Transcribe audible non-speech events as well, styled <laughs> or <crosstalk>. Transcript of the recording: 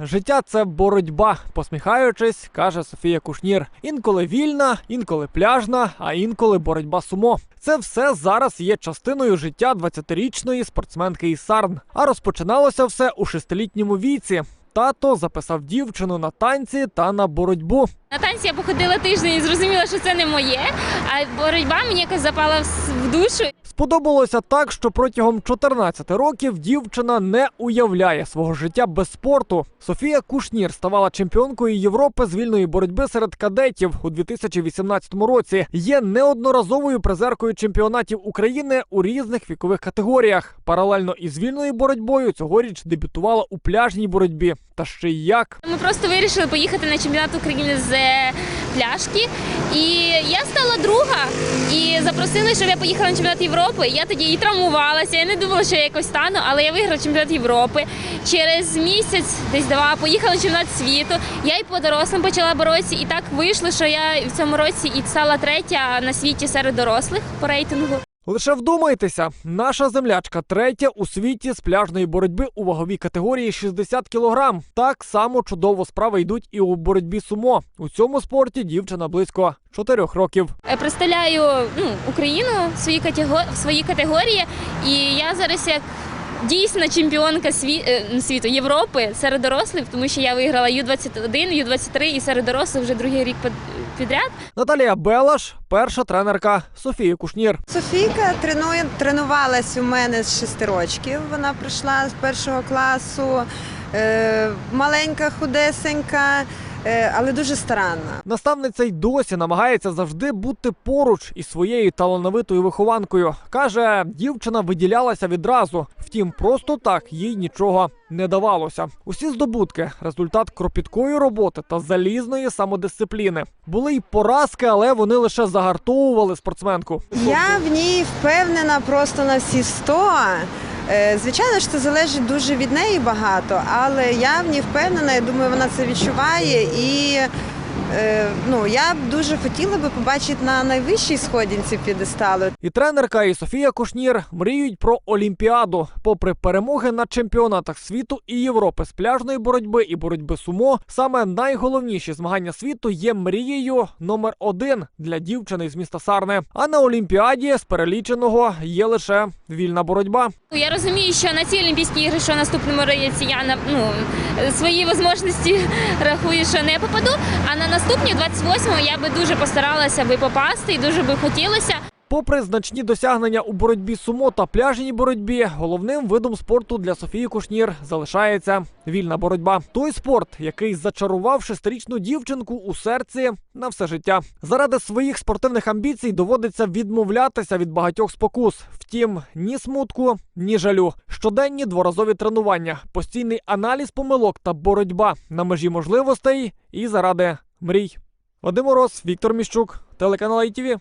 Життя це боротьба, посміхаючись, каже Софія Кушнір. Інколи вільна, інколи пляжна, а інколи боротьба сумо. Це все зараз є частиною життя 20-річної спортсменки із Сарн. А розпочиналося все у шестилітньому віці. Тато записав дівчину на танці та на боротьбу. На танці я походила тиждень і зрозуміла, що це не моє. А боротьба мені якось запала в душу. Сподобалося так, що протягом 14 років дівчина не уявляє свого життя без спорту. Софія Кушнір ставала чемпіонкою Європи з вільної боротьби серед кадетів у 2018 році. Є неодноразовою призеркою чемпіонатів України у різних вікових категоріях. Паралельно із вільною боротьбою цьогоріч дебютувала у пляжній боротьбі. Та ще й як. Ми просто вирішили поїхати на чемпіонат України з е, пляшки. І я стала друга і запросили, щоб я поїхала на чемпіонат Європи. Я тоді і травмувалася. Я не думала, що я якось стану, але я виграла чемпіонат Європи. Через місяць, десь два, поїхала на чемпіонат світу. Я і по дорослим почала боротися. І так вийшло, що я в цьому році і стала третя на світі серед дорослих по рейтингу. Лише вдумайтеся, наша землячка третя у світі з пляжної боротьби у ваговій категорії 60 кг. Так само чудово справи йдуть і у боротьбі сумо. У цьому спорті дівчина близько 4 років. Я представляю ну, Україну в своїй категорії, і я зараз як дійсна чемпіонка сві... е, світу Європи серед дорослих, тому що я виграла Ю-21, Ю-23 і серед дорослих вже другий рік підряд. Наталія Белаш, перша тренерка Софії Кушнір. Софійка тренує, тренувалась у мене з шести років. Вона прийшла з першого класу. Е, маленька, худесенька, е, але дуже старанна. Наставниця й досі намагається завжди бути поруч із своєю талановитою вихованкою. каже, дівчина виділялася відразу. Втім, просто так їй нічого не давалося. Усі здобутки результат кропіткої роботи та залізної самодисципліни. Були й поразки, але вони лише загартовували спортсменку. Я в ній впевнена просто на всі сто. Е, Звичайно ж, це залежить дуже від неї багато, але я в ній впевнена, я думаю, вона це відчуває. І ну, я б дуже хотіла би побачити на найвищій сходинці п'єдесталу. І тренерка, і Софія Кушнір мріють про Олімпіаду. Попри перемоги на чемпіонатах світу і Європи з пляжної боротьби і боротьби сумо, саме найголовніші змагання світу є мрією номер один для дівчини з міста Сарне. А на Олімпіаді з переліченого є лише вільна боротьба. Я розумію, що на ці Олімпійські ігри, що наступному році я на ну, свої можливості <laughs> рахую, що не попаду. А на наступні, 28-го, я би дуже постаралася би попасти і дуже би хотілося. Попри значні досягнення у боротьбі сумо та пляжній боротьбі, головним видом спорту для Софії Кушнір залишається вільна боротьба. Той спорт, який зачарував шестирічну дівчинку у серці на все життя. Заради своїх спортивних амбіцій доводиться відмовлятися від багатьох спокус. Втім, ні смутку, ні жалю. Щоденні дворазові тренування, постійний аналіз помилок та боротьба на межі можливостей і заради мрій. Вадим Мороз, Віктор Міщук, телеканал ITV.